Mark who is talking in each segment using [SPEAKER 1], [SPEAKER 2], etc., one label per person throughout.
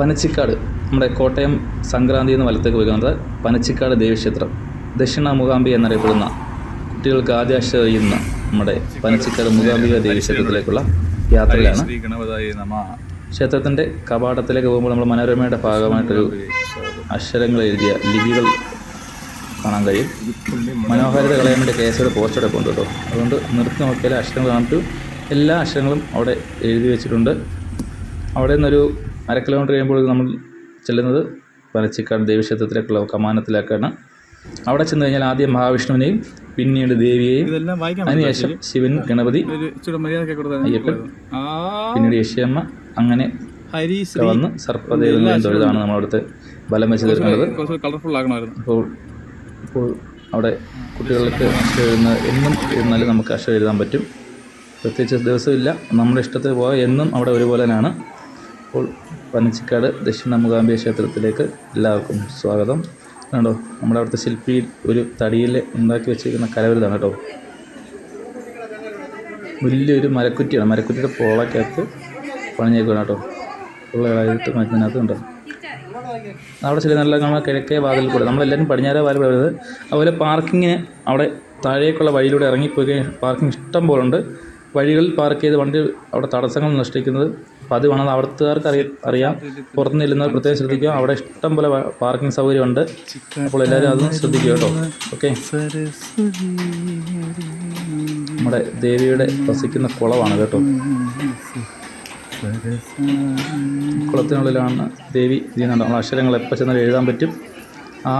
[SPEAKER 1] പനച്ചിക്കാട് നമ്മുടെ കോട്ടയം സംക്രാന്തി എന്ന് വലത്തേക്ക് പോയിക്കുന്നത് പനച്ചിക്കാട് ദേവീക്ഷേത്രം ദക്ഷിണ മൂകാംബിക എന്നറിയപ്പെടുന്ന കുട്ടികൾക്ക് ആദ്യാശ്രയം ചെയ്യുന്ന നമ്മുടെ പനച്ചിക്കാട് മൂകാംബിക ദേവീക്ഷേത്രത്തിലേക്കുള്ള
[SPEAKER 2] യാത്രയാണ്
[SPEAKER 1] ക്ഷേത്രത്തിന്റെ കവാടത്തിലേക്ക് പോകുമ്പോൾ നമ്മൾ മനോരമയുടെ ഭാഗമായിട്ടൊരു അക്ഷരങ്ങൾ എഴുതിയ ലിപികൾ കാണാൻ കഴിയും. മനോഹാരിത കളയാൻ വേണ്ടി കേസയുടെ പോസ്റ്റർ ഒക്കെ ഉണ്ട് കേട്ടോ അതുകൊണ്ട് നിർത്തി നോക്കിയാൽ അക്ഷരങ്ങൾ കാണിട്ട് എല്ലാ അക്ഷരങ്ങളും അവിടെ എഴുതി വെച്ചിട്ടുണ്ട്. അവിടെ നിന്നൊരു അര കിലോമീറ്റർ കഴിയുമ്പോൾ നമ്മൾ ചെല്ലുന്നത് പനച്ചിക്കാട് ദേവീക്ഷേത്രത്തിലേക്കുള്ള കമാനത്തിലേക്കാണ്. അവിടെ ചെന്ന് കഴിഞ്ഞാൽ ആദ്യം മഹാവിഷ്ണുവിനെയും പിന്നീട് ദേവിയെയും അതിനുശേഷം ശിവൻ ഗണപതി അയ്യപ്പൻ പിന്നീട് യശിയമ്മ അങ്ങനെ വന്ന് സർപ്പദേവനെയും തൊഴുതാണ് നമ്മളവിടുത്തെ ബലം വെച്ച് തീർക്കുന്നത്. അപ്പോൾ ഇപ്പോൾ അവിടെ കുട്ടികൾക്ക് അക്ഷരം എഴുതുന്ന എന്നും ഇരുന്നാലും നമുക്ക് അക്ഷരം എഴുതാൻ പറ്റും. പ്രത്യേകിച്ച് ദിവസമില്ല. നമ്മുടെ ഇഷ്ടത്തിൽ പോയാൽ എന്നും അവിടെ ഒരുപോലെ തന്നെയാണ്. അപ്പോൾ പനച്ചിക്കാട് ദക്ഷിണ മൂകാംബിക ക്ഷേത്രത്തിലേക്ക് എല്ലാവർക്കും സ്വാഗതം. കണ്ടോ നമ്മുടെ അവിടുത്തെ ശില്പി ഒരു തടിയിൽ ഉണ്ടാക്കി വെച്ചിരിക്കുന്ന കരവരുതാണ് കേട്ടോ. വലിയൊരു മരക്കുറ്റിയാണ്. മരക്കുറ്റിയുടെ പോളക്കകത്ത് പണിഞ്ഞേക്കാണ് കേട്ടോ. ഉള്ളതായിട്ട് മരുന്നിനകത്ത് ഉണ്ടോ അവിടെ ചില നല്ല നമ്മൾ കിഴക്കേ വാതിൽ കൂടെ. നമ്മളെല്ലാവരും പടിഞ്ഞാറേ വാതിൽ വരുന്നത്. അതുപോലെ പാർക്കിങ്ങിന് അവിടെ താഴേക്കുള്ള വഴിയിലൂടെ ഇറങ്ങിപ്പോയി പാർക്കിംഗ് ഇഷ്ടം പോലെ ഉണ്ട്. വഴികളിൽ പാർക്ക് ചെയ്ത് വണ്ടി അവിടെ തടസ്സങ്ങൾ നഷ്ടിക്കുന്നത് പതിവാണ് അവിടുത്തുകാർക്ക് അറിയ അറിയാം. പുറത്ത് നില്ലുന്നവർ പ്രത്യേകം ശ്രദ്ധിക്കുക. അവിടെ ഇഷ്ടം പോലെ പാർക്കിംഗ് സൗകര്യമുണ്ട് അപ്പോൾ എല്ലാവരും അതും ശ്രദ്ധിക്കുക കേട്ടോ. ഓക്കെ നമ്മുടെ ദേവിയുടെ വസിക്കുന്ന കുളമാണ് കേട്ടോ. കുളത്തിനുള്ളിലാണ് ദേവി ചെയ്യുന്നുണ്ട് നമ്മൾ അക്ഷരങ്ങൾ എപ്പോൾ ചെന്നാൽ എഴുതാൻ പറ്റും. ആ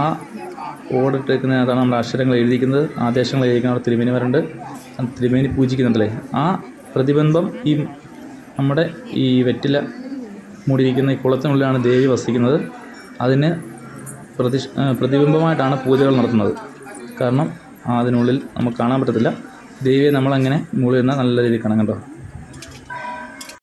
[SPEAKER 1] ഓടിട്ടേക്കുന്നതിനകത്താണ് നമ്മൾ അക്ഷരങ്ങൾ എഴുതിക്കുന്നത് ആദേശങ്ങൾ എഴുതിക്കുന്ന അവിടെ തിരുമേനി വരുന്നുണ്ട് തിരുമേനി പൂജിക്കുന്നുണ്ടല്ലേ? ആ പ്രതിബിംബം ഈ നമ്മുടെ ഈ വെറ്റില മൂടിയിരിക്കുന്ന ഈ കുളത്തിനുള്ളിലാണ് ദേവി വസിക്കുന്നത്. അതിന് പ്രതി പ്രതിബിംബമായിട്ടാണ് പൂജകൾ നടത്തുന്നത്. കാരണം അതിനുള്ളിൽ നമുക്ക് കാണാൻ പറ്റത്തില്ല. ദേവിയെ നമ്മളങ്ങനെ മുകളിൽ നിന്ന് നല്ല രീതിയിൽ കാണാം കേട്ടോ.